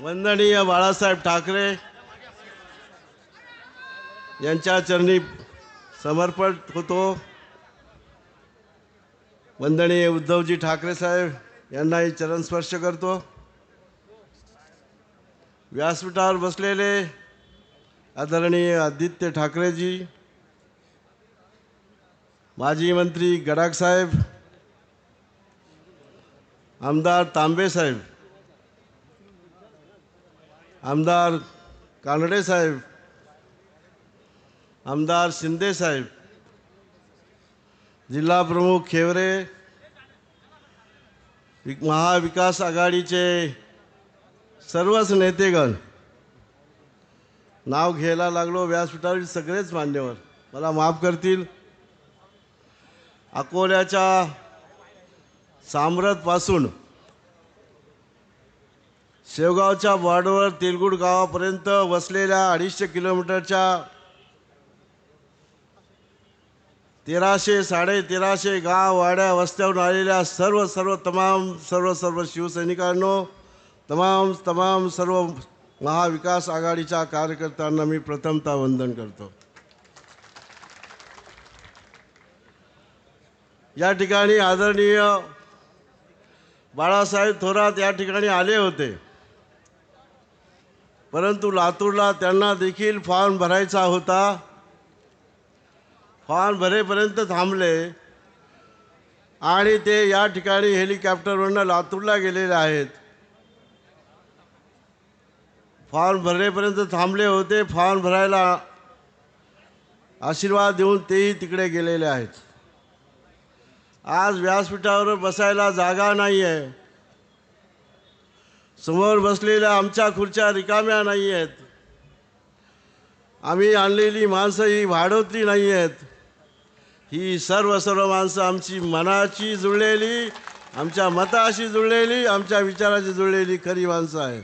वंदनीय बाळासाहेब ठाकरे यांच्या चरणी समर्पण होतो. वंदनीय उद्धवजी ठाकरे साहेब यांनाही चरण स्पर्श करतो. व्यासपीठावर बसलेले आदरणीय आदित्य ठाकरेजी माजी मंत्री गडाख साहेब आमदार तांबे साहेब आमदार कानडे साहेब आमदार शिंदे साहेब जिल्हा प्रमुख खेवरे महाविकास आघाडीचे सर्वच नेतेगण नाव घ्यायला लागलो व्यासपीठावरील सगळेच मान्यवर. मला माफ करतील. अकोल्याच्या सामरतपासून शेवगावच्या बॉर्डरवर तेलगुड गावापर्यंत वसलेल्या अडीचशे किलोमीटरच्या तेराशे साडे तेराशे गाव वाड्या वस्त्यावरून आलेल्या सर्व सर्व तमाम सर्व सर्व शिवसैनिकांनो तमाम तमाम सर्व महाविकास आघाडीच्या कार्यकर्त्यांना मी प्रथमतः वंदन करतो. या ठिकाणी आदरणीय बाळासाहेब थोरात या ठिकाणी आले होते. परंतु लातूरला त्यांना देखील फॉर्म भरायचा होता. फॉर्म भरेपर्यंत थांबले. आणि ते या ठिकाणी हेलिकॉप्टरवरनं लातूरला गेलेले आहेत. फॉर्म भरेपर्यंत थांबले होते. फॉर्म भरायला आशीर्वाद देऊन तेही तिकडे गेलेले आहेत. आज व्यासपीठावर बसायला जागा नाही आहे समोर बसलेल्या आमच्या खुर्च्या रिकाम्या नाही आहेत आम्ही आणलेली माणसं ही वाढवतली नाही आहेत ही सर्व सर्व माणसं आमची मनाची जुळलेली आमच्या मताशी जुळलेली आमच्या विचाराशी जुळलेली खरी माणसं आहेत.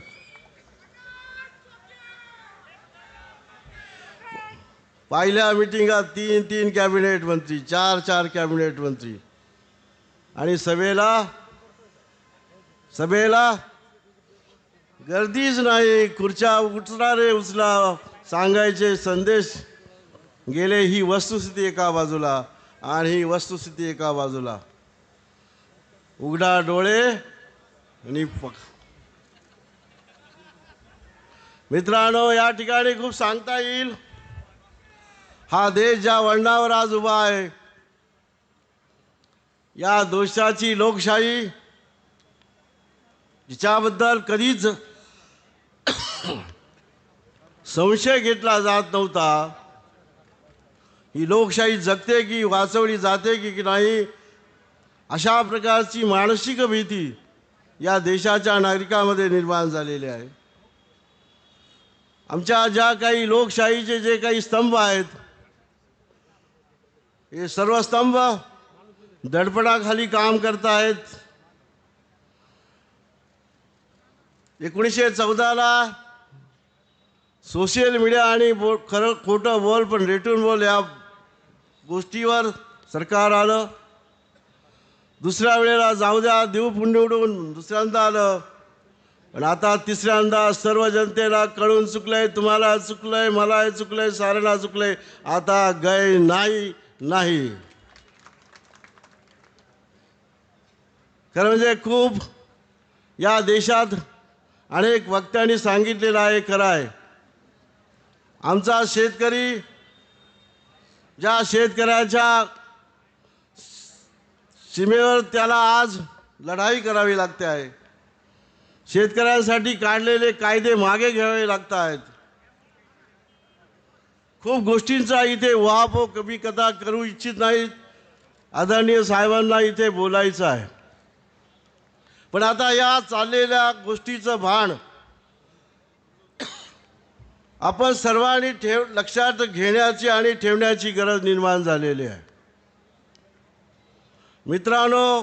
पहिल्या मिटिंगात तीन तीन कॅबिनेट मंत्री चार चार कॅबिनेट मंत्री. आणि सभेला सभेला गर्दीच नाही खुर्च्या उचणारे उचला. सांगायचे संदेश गेले ही वस्तुस्थिती एका बाजूला आणि ही वस्तुस्थिती एका बाजूला. उघडा डोळे आणि मित्रांनो या ठिकाणी खूप सांगता येईल हा देश ज्या वळणावर आज उभा आहे या देशाची लोकशाही जिच्याबद्दल कधीच संशय घेतला जात नव्हता. ही लोकशाही जगते की वाचवली जाते की की नाही अशा प्रकारची मानसिक भीती या देशाच्या नागरिकांमध्ये निर्माण झालेली आहे. आमच्या ज्या काही लोकशाहीचे जे काही स्तंभ आहेत हे सर्व स्तंभ दडपणाखाली काम करतायत. एकोणीसशे चौदाला सोशल मीडिया आणि बो खरं खोटं बोल पण रेटून बोल या गोष्टीवर सरकार आलं. दुसऱ्या वेळेला जाऊ द्या देऊ पुण्य उडून दुसऱ्यांदा आलं. पण आता तिसऱ्यांदा सर्व जनतेला कळून चुकलंय तुम्हाला चुकलंय मला चुकलंय साऱ्यांना चुकलंय. आता गय नाही नाही. खरं म्हणजे खूप या देशात अनेक वक्त्यांनी सांगितलेलं आहे खरं आहे. आमचा शेतकरी ज्या शेतकऱ्याच्या सीमेवर त्याला आज लढाई करावी लागते आहे. शेतकऱ्यांसाठी काढलेले कायदे मागे घ्यावे लागत आहेत. खूप गोष्टींचा इथे वाहपो कमी कथा करू इच्छित नाहीत आदरणीय साहेबांना इथे बोलायचं आहे. पण आता या चाललेल्या गोष्टीचं भान आपण सर्वांनी ठेव लक्षात घेण्याची आणि ठेवण्याची गरज निर्माण झालेली आहे. मित्रांनो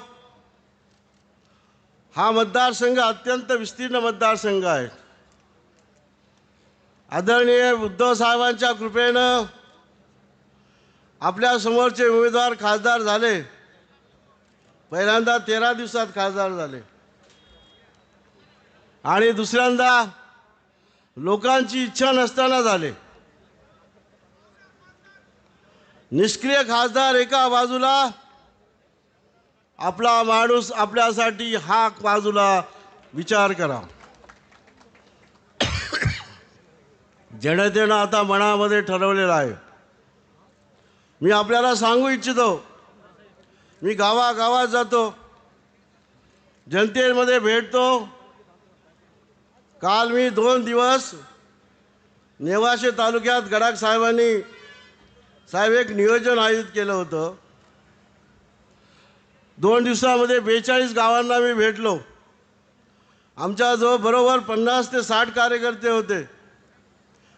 हा मतदारसंघ अत्यंत विस्तीर्ण मतदारसंघ आहे. आदरणीय उद्धव साहेबांच्या कृपेनं आपल्या समोरचे उमेदवार खासदार झाले. पहिल्यांदा तेरा दिवसात खासदार झाले. आणि दुसऱ्यांदा लोकांची इच्छा नसताना झाले. निष्क्रिय खासदार एका बाजूला आपला माणूस आपल्यासाठी हा बाजूला विचार करा. जनतेनं आता मनामध्ये ठरवलेलं आहे. मी आपल्याला सांगू इच्छितो मी गावागावात जातो जनतेमध्ये भेटतो काल मी दोन दिवस नेवाशे तालुक्यात गडाख साहेबांनी साहेब एक नियोजन आयोजित केलं होतं. दोन दिवसामध्ये बेचाळीस गावांना मी भेटलो. आमच्याजवळ बरोबर पन्नास ते साठ कार्यकर्ते होते.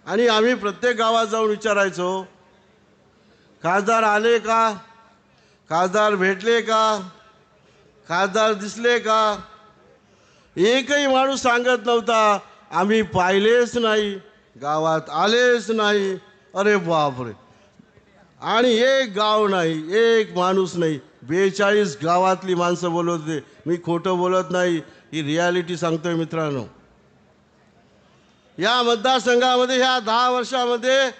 आणि आम्ही प्रत्येक गावात जाऊन विचारायचो खासदार आले का? खासदार भेटले का? खासदार दिसले का? एकही माणूस सांगत नव्हता आम्ही पाहिलेच नाही गावात आलेच नाही. अरे बापरे. आणि एक गाव नाही एक माणूस नाही बेचाळीस गावातली माणसं बोलत होते. मी खोटं बोलत नाही ही रियालिटी सांगतोय मित्रांनो. या मतदारसंघामध्ये ह्या दहा वर्षामध्ये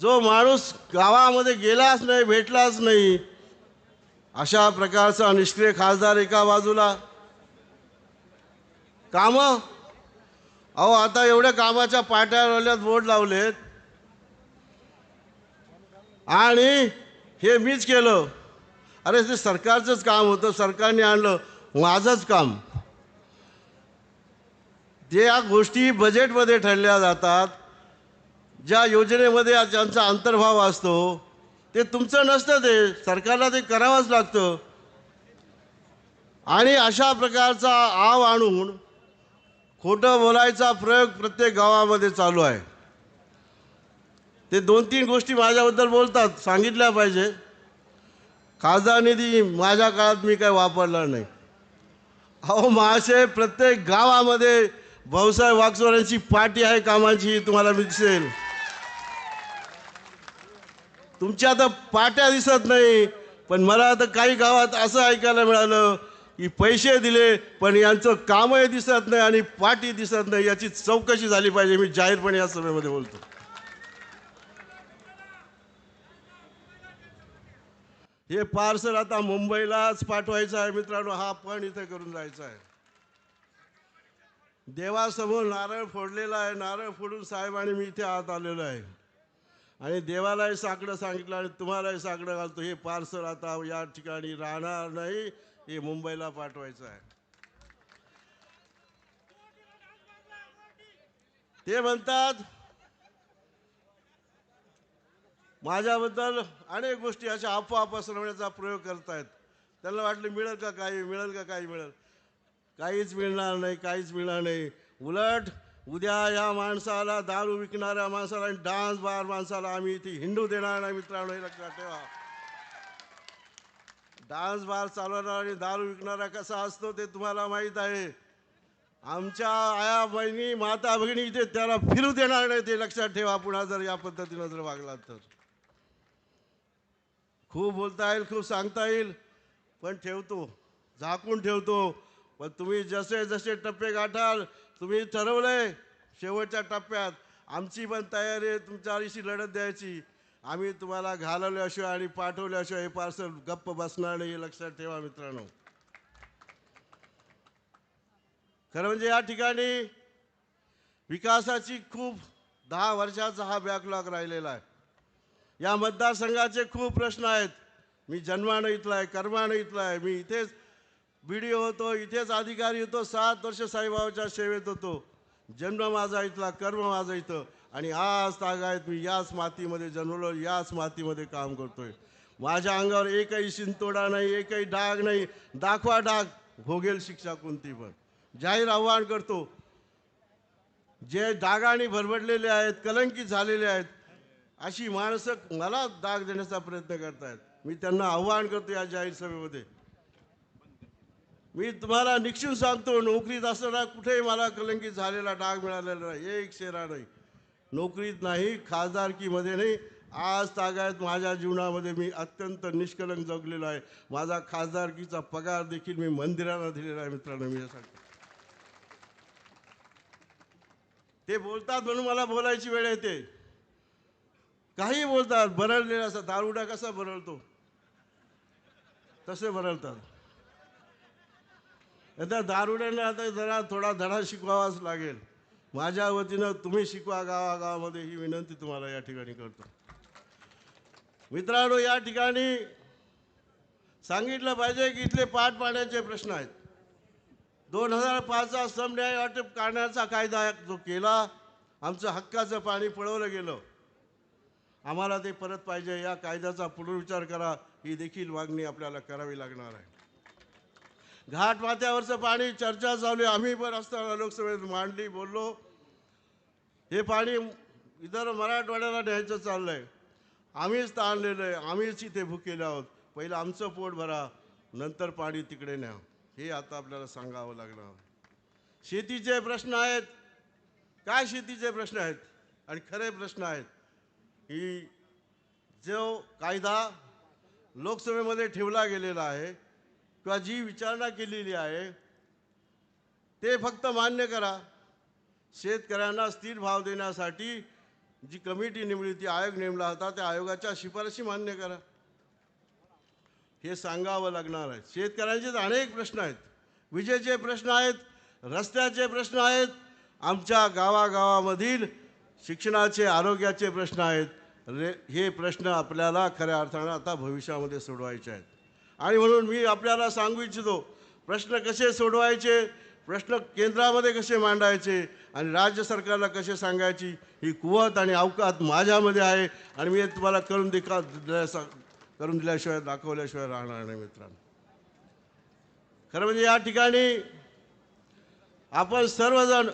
जो माणूस गावामध्ये गेलाच नाही भेटलाच नाही अशा प्रकारचा निष्क्रिय खासदार एका बाजूला काम? अहो आता एवढ्या कामाच्या पाट्यावरल्यात बोर्ड लावलेत. आणि हे मीच केलं. अरे ते सरकारचंच काम होतं. सरकारने आणलं. माझंच काम. ज्या गोष्टी बजेटमध्ये ठरल्या जातात. ज्या योजनेमध्ये ज्यांचा अंतर्भाव असतो ते तुमचं नसतं ते. सरकारला ते करावंच लागतं. आणि अशा प्रकारचा आव आणून खोटं बोलायचा प्रयोग प्रत्येक गावामध्ये चालू आहे. ते दोन तीन गोष्टी माझ्याबद्दल बोलतात सांगितल्या पाहिजे. खासदार निधी माझ्या काळात मी काय वापरला नाही. अहो महाशय प्रत्येक गावामध्ये भाऊसाहेब वागचोरांची पार्टी आहे कामाची तुम्हाला दिसेल. तुमच्या आता पाट्या दिसत नाही पण मला आता काही गावात असं ऐकायला मिळालं की पैसे दिले पण यांचं कामही दिसत नाही आणि पाठी दिसत नाही याची चौकशी झाली पाहिजे मी जाहीरपणे या सभेमध्ये बोलतो. हे पार्सल आता मुंबईलाच पाठवायचं आहे मित्रांनो हा पण इथे करून जायचा आहे. देवासमोर नारळ फोडलेला आहे नारळ फोडून साहेबांनी मी इथे आत आलेलो आहे. आणि देवालाही साकडं सांगितलं आणि तुम्हालाही साकडं घालतो. हे पार्सल आता या ठिकाणी राहणार नाही. हे मुंबईला पाठवायचं आहे. ते म्हणतात माझ्याबद्दल अनेक गोष्टी अशा अफवा पसरवण्याचा प्रयोग करतायत. त्यांना वाटलं मिळेल का काही? मिळेल का काही? मिळेल. काहीच मिळणार नाही काहीच मिळणार नाही. उलट उद्या या माणसाला दारू विकणाऱ्या माणसाला आणि डान्स बार माणसाला आम्ही ती हिंडू देणार नाही मित्रांनो हे लक्षात ठेवा. डान्स बार चालवणारा आणि दारू विकणारा कसा असतो ते तुम्हाला माहीत आहे. आमच्या आया बहिणी माता भगिनी इथे त्याला फिरू देणार नाही ते लक्षात ठेवा पुन्हा जर या पद्धतीनं जर वागलात तर. खूप बोलता येईल खूप सांगता येईल पण ठेवतो झाकून ठेवतो. पण तुम्ही जसे जसे टप्पे गाठाल तुम्ही ठरवलंय शेवटच्या टप्प्यात. आमची पण तयारी आहे तुमच्या आईशी लढत द्यायची. आम्ही तुम्हाला घालवल्याशिवाय आणि पाठवल्याशिवाय हे पार्सल गप्प बसणार नाही हे लक्षात ठेवा मित्रांनो. खरं म्हणजे या ठिकाणी विकासाची खूप दहा वर्षाचा हा बॅकलॉग राहिलेला आहे. या मतदारसंघाचे खूप प्रश्न आहेत. मी जन्मानं इथला आहे कर्मानं इथला आहे मी इथेच बी डी होतो इथेच अधिकारी होतो सात वर्ष साईबाबाच्या सेवेत होतो. जन्म माझा इथला कर्म माझा इथं. आणि आज तागायत मी याच मातीमध्ये जन्मलो याच मातीमध्ये काम करतोय. माझ्या अंगावर एकही शिंतोडा नाही एकही डाग नाही. दाखवा डाग भोगेल शिक्षा कोणती पण. जाहीर आव्हान करतो. जे डागाने भरभडलेले आहेत कलंकित झालेले आहेत अशी माणसं मला दाग देण्याचा प्रयत्न करतायत. मी त्यांना आव्हान करतो या जाहीर सभेमध्ये. मी तुम्हाला निक्षून सांगतो नोकरीत असताना कुठेही मला कलंकित झालेला डाग मिळालेला नाही एक शेरा नाही. नोकरीत नाही खासदारकीमध्ये नाही आज तागायत माझ्या जीवनामध्ये मी अत्यंत निष्कलंक जगलेलो आहे. माझा खासदारकीचा पगार देखील मी मंदिराला दिलेला आहे मित्रांनो मी यासाठी. ते बोलतात म्हणून मला बोलायची वेळ येते. काही बोलतात बरळलेला असा दारुडा कसा बरळतो? तसे बरळतात. आता दारुड्यांना आता जरा थोडा धडा शिकवावाच लागेल. माझ्या वतीनं तुम्ही शिकवा गावागावामध्ये ही विनंती तुम्हाला या ठिकाणी करतो. मित्रांनो या ठिकाणी सांगितलं पाहिजे की इथले पाठ पाण्याचे प्रश्न आहेत. दोन हजार पाचचा श्रम न्याय वाटप काढण्याचा कायदा जो केला आमचं हक्काचं पाणी पळवलं गेलं. आम्हाला ते परत पाहिजे या कायद्याचा पुनर्विचार करा ही देखील मागणी आपल्याला करावी लागणार आहे. घाट माथ्यावरचं पाणी चर्चा चालू आहे. आम्ही पण असताना लोकसभेत मांडली बोललो. हे पाणी इतर मराठवाड्याला न्यायचं चाललं आहे आम्हीच ताणलेलं आहे. आम्हीच इथे भुकेले आहोत. पहिलं आमचं पोट भरा नंतर पाणी तिकडे न्या. हे आता आपल्याला सांगावं लागणार. शेतीचे प्रश्न आहेत. काय शेतीचे प्रश्न आहेत? आणि खरे प्रश्न आहेत. की जो कायदा लोकसभेमध्ये ठेवला गेलेला आहे किंवा जी विचारणा केलेली आहे ते फक्त मान्य करा. शेतकऱ्यांना स्थिर भाव देण्यासाठी जी कमिटी नेमली ती आयोग नेमला होता त्या आयोगाच्या शिफारशी मान्य करा. हे सांगावं लागणार आहे. शेतकऱ्यांचे अनेक प्रश्न आहेत. विजेचे प्रश्न आहेत रस्त्याचे प्रश्न आहेत आमच्या गावागावामधील शिक्षणाचे आरोग्याचे प्रश्न आहेत. रे हे प्रश्न आपल्याला खऱ्या अर्थानं आता भविष्यामध्ये सोडवायचे आहेत. आणि म्हणून मी आपल्याला सांगू इच्छितो प्रश्न कसे सोडवायचे प्रश्न केंद्रामध्ये कसे मांडायचे आणि राज्य सरकारला कसे सांगायची ही कुवत आणि अवकात माझ्यामध्ये आहे आणि मी तुम्हाला करून देखा दिल्या करून दिल्याशिवाय दाखवल्याशिवाय राहणार नाही मित्रांनो. खरं म्हणजे या ठिकाणी आपण सर्वजण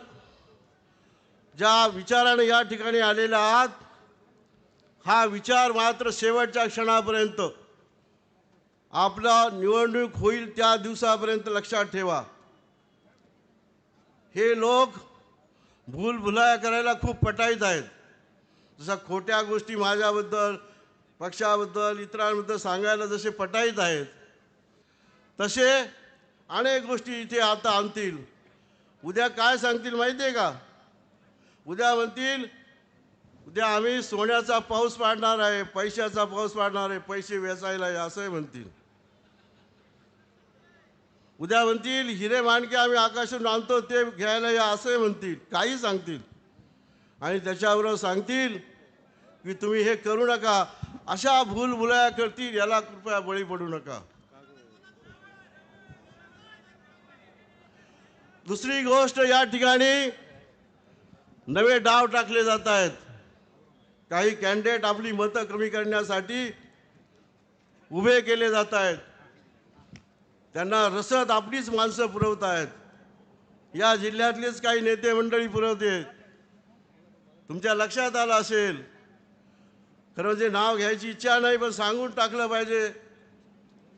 ज्या विचाराने या ठिकाणी आलेले आहात हा विचार मात्र शेवटच्या क्षणापर्यंत आपला निवडणूक होईल त्या दिवसापर्यंत लक्षात ठेवा. हे लोक भूलभुलाया करायला खूप पटाईत आहेत. जसं खोट्या गोष्टी माझ्याबद्दल पक्षाबद्दल इतरांबद्दल सांगायला जसे पटाईत आहेत तसे अनेक गोष्टी इथे आता आणतील. उद्या काय सांगतील माहिती आहे का? उद्या म्हणतील उद्या आम्ही सोन्याचा पाऊस पाडणार आहे पैशाचा पाऊस पाडणार आहे पैसे वेचायला आहे असंही म्हणतील. उद्या म्हणतील हिरे माणके आम्ही आकाशातून आणतो ते घ्यायला या असे म्हणतील काही सांगतील. आणि त्याच्याबरोबर सांगतील की तुम्ही हे करू नका अशा भूलभुलाया करतील याला कृपया बळी पडू नका. दुसरी गोष्ट या ठिकाणी नवे डाव टाकले जात आहेत. काही कॅन्डिडेट आपली मतं कमी करण्यासाठी उभे केले जात आहेत. त्यांना रसद आपलीच माणसं पुरवत आहेत या जिल्ह्यातलेच काही नेते मंडळी पुरवते तुमच्या लक्षात आलं असेल? खरं म्हणजे नाव घ्यायची इच्छा नाही पण सांगून टाकलं पाहिजे.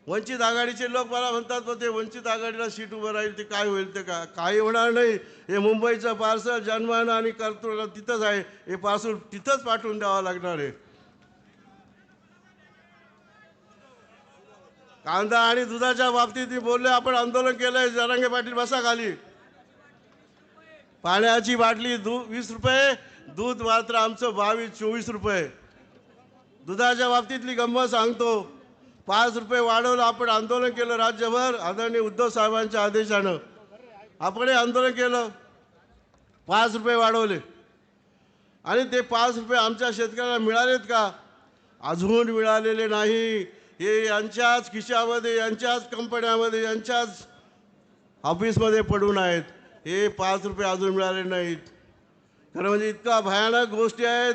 वंचित आघाडीचे लोक मला म्हणतात पण ते वंचित आघाडीला सीट उभं राहील ते काय होईल ते का काही होणार नाही. हे मुंबईचं पार्सल जन्मानं आणि कर्तृत्व तिथंच आहे. हे पार्सल तिथंच पाठवून द्यावं लागणार आहे. कांदा आणि दुधाच्या बाबतीत मी बोलले आपण आंदोलन केलंय जरांगे पाटील बसा खाली. पाण्याची बाटली दू वीस रुपये दूध मात्र आमचं बावीस चोवीस रुपये. दुधाच्या बाबतीतली गंमत सांगतो. पाच रुपये वाढवलं आपण आंदोलन केलं राज्यभर आदरणीय उद्धव साहेबांच्या आदेशानं. आपण हे आंदोलन केलं. पाच रुपये वाढवले. आणि ते पाच रुपये आमच्या शेतकऱ्याला मिळालेत का? अजून मिळालेले नाही. हे यांच्याच खिशामध्ये यांच्याच कंपन्यामध्ये यांच्याच ऑफिसमध्ये पडून आहेत. हे पाच रुपये अजून मिळाले नाहीत. खरं म्हणजे इतका भयानक गोष्टी आहेत.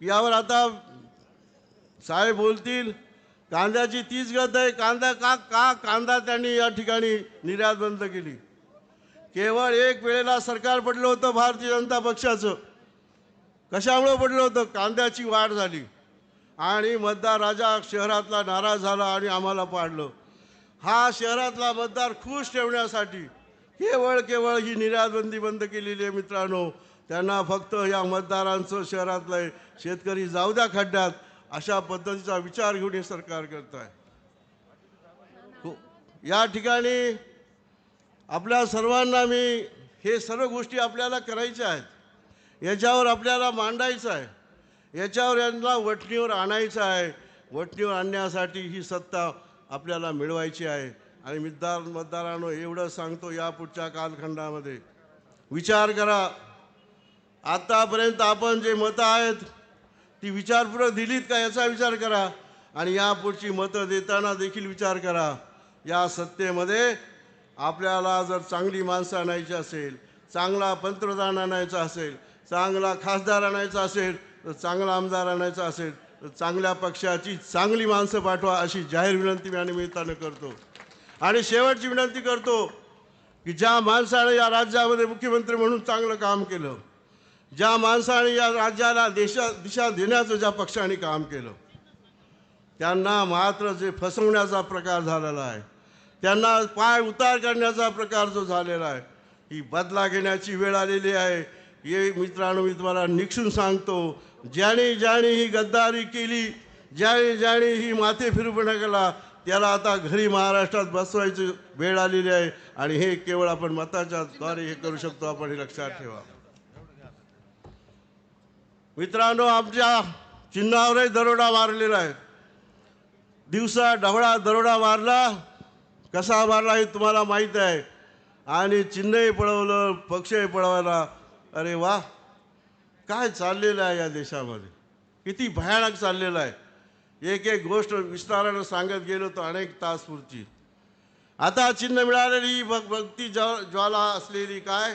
यावर आता साहेब बोलतील कांद्याची तीच गत आहे. कांदा का का कांदा त्यांनी या ठिकाणी निर्यात बंद केली? केवळ एक वेळेला सरकार पडलं होतं भारतीय जनता पक्षाचं. कशामुळं पडलं होतं? कांद्याची वाढ झाली. आणि मतदार राजा शहरातला नाराज झाला आणि आम्हाला पाडलं. हा शहरातला मतदार खुश ठेवण्यासाठी केवळ केवळ ही निर्यातबंदी बंद केलेली आहे मित्रांनो. त्यांना फक्त या मतदारांचं शहरातलं शेतकरी जाऊ द्या खड्ड्यात अशा पद्धतीचा विचार घेऊन हे सरकार करत आहे हो, या ठिकाणी आपल्या सर्वांना मी हे सर्व गोष्टी आपल्याला करायच्या आहेत. याच्यावर आपल्याला मांडायचं आहे. याच्यावर यांना वटणीवर आणायचं आहे. वटणीवर आणण्यासाठी ही सत्ता आपल्याला मिळवायची आहे. आणि मतदार मतदारांनो एवढं सांगतो या पुढच्या कालखंडामध्ये. विचार करा. आत्तापर्यंत आपण जे मतं आहेत ती विचारपूर्वक दिलीत का याचा विचार करा. आणि यापुढची मतं देताना देखील विचार करा. या सत्तेमध्ये आपल्याला जर चांगली माणसं आणायची असेल चांगला पंतप्रधान आणायचा असेल चांगला खासदार आणायचा असेल तर चांगला आमदार आणायचा असेल तर चांगल्या पक्षाची चांगली माणसं पाठवा अशी जाहीर विनंती मी या निमित्तानं करतो. आणि शेवटची विनंती करतो की ज्या माणसाने या राज्यामध्ये मुख्यमंत्री म्हणून चांगलं काम केलं ज्या माणसाने या राज्याला देशा दिशा देण्याचं ज्या पक्षाने काम केलं त्यांना मात्र जे फसवण्याचा प्रकार झालेला आहे त्यांना पाय उतार करण्याचा प्रकार जो झालेला आहे ही बदला घेण्याची वेळ आलेली आहे. हे मित्रांनो मी तुम्हाला निक्षून सांगतो ज्याने ज्याने ही गद्दारी केली ज्याने ज्याने ही माथे फिरपणा केला त्याला आता घरी महाराष्ट्रात बसवायची वेळ आलेली आहे आणि हे केवळ आपण मताच्या द्वारे हे करू शकतो आपण हे लक्षात ठेवा. मित्रांनो आमच्या चिन्हावरही दरोडा मारलेला आहे. दिवसा ढवळा दरोडा मारला. कसा मारला हे तुम्हाला माहीत आहे. आणि चिन्हही पळवलं पक्षही पळवला. अरे वा! काय चाललेलं आहे या देशामध्ये? किती भयानक चाललेलं आहे. एक एक गोष्ट विस्तारानं सांगत गेलो तर अनेक तास पुरची आता चिन्ह मिळालेली भग भक्ती ज्वा- ज्वाला असलेली काय?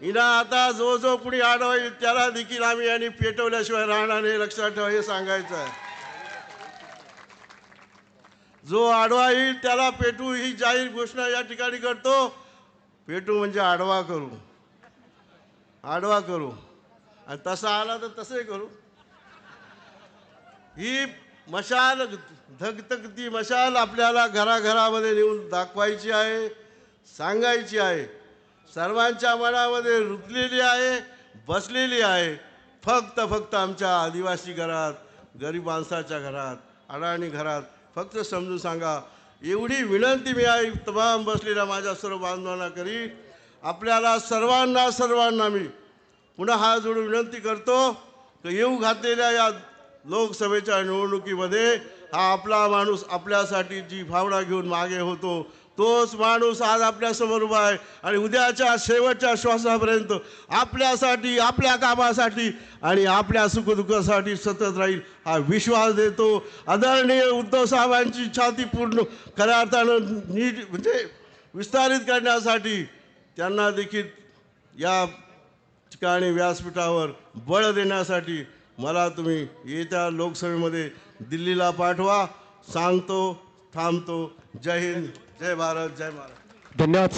हिना आता जो जो कुणी आडवाईल त्याला देखील आम्ही यांनी पेटवल्याशिवाय राहणार नाही लक्षात ठेवा हे सांगायचं आहे. जो आडवा येईल त्याला पेटू ही जाहीर घोषणा या ठिकाणी करतो. पेटू म्हणजे आडवा करू. आडवा करू. आणि तसा आला तर तसे करू. ही मशाल धगधगती मशाल आपल्याला घराघरामध्ये नेऊन दाखवायची आहे सांगायची आहे. सर्वांच्या मनामध्ये रुतलेली आहे बसलेली आहे. फक्त फक्त आमच्या आदिवासी घरात गरीब माणसाच्या घरात अडाणी घरात फक्त समजून सांगा. एवढी विनंती मी आहे तमाम बसलेल्या माझ्या सर्व बांधवांना करी आपल्याला सर्वांना सर्वांना मी पुन्हा हा जोडून विनंती करतो की येऊ घातलेल्या या लोकसभेच्या निवडणुकीमध्ये हा आपला माणूस आपल्यासाठी जी भावना घेऊन मागे होतो तोच माणूस आज आपल्यासमोर उभा आहे आणि उद्याच्या शेवटच्या श्वासापर्यंत आपल्यासाठी आपल्या कामासाठी आणि आपल्या सुखदुःखासाठी सतत राहील हा विश्वास देतो. आदरणीय उद्धव साहेबांची छाती पूर्ण खऱ्या अर्थानं नीट म्हणजे विस्तारित करण्यासाठी त्यांना देखील या ठिकाणी व्यासपीठावर बळ देण्यासाठी मला तुम्ही येत्या लोकसभेमध्ये दिल्लीला पाठवा. सांगतो थांबतो. जय हिंद. जय भारत. जय महाराज धन्यवाद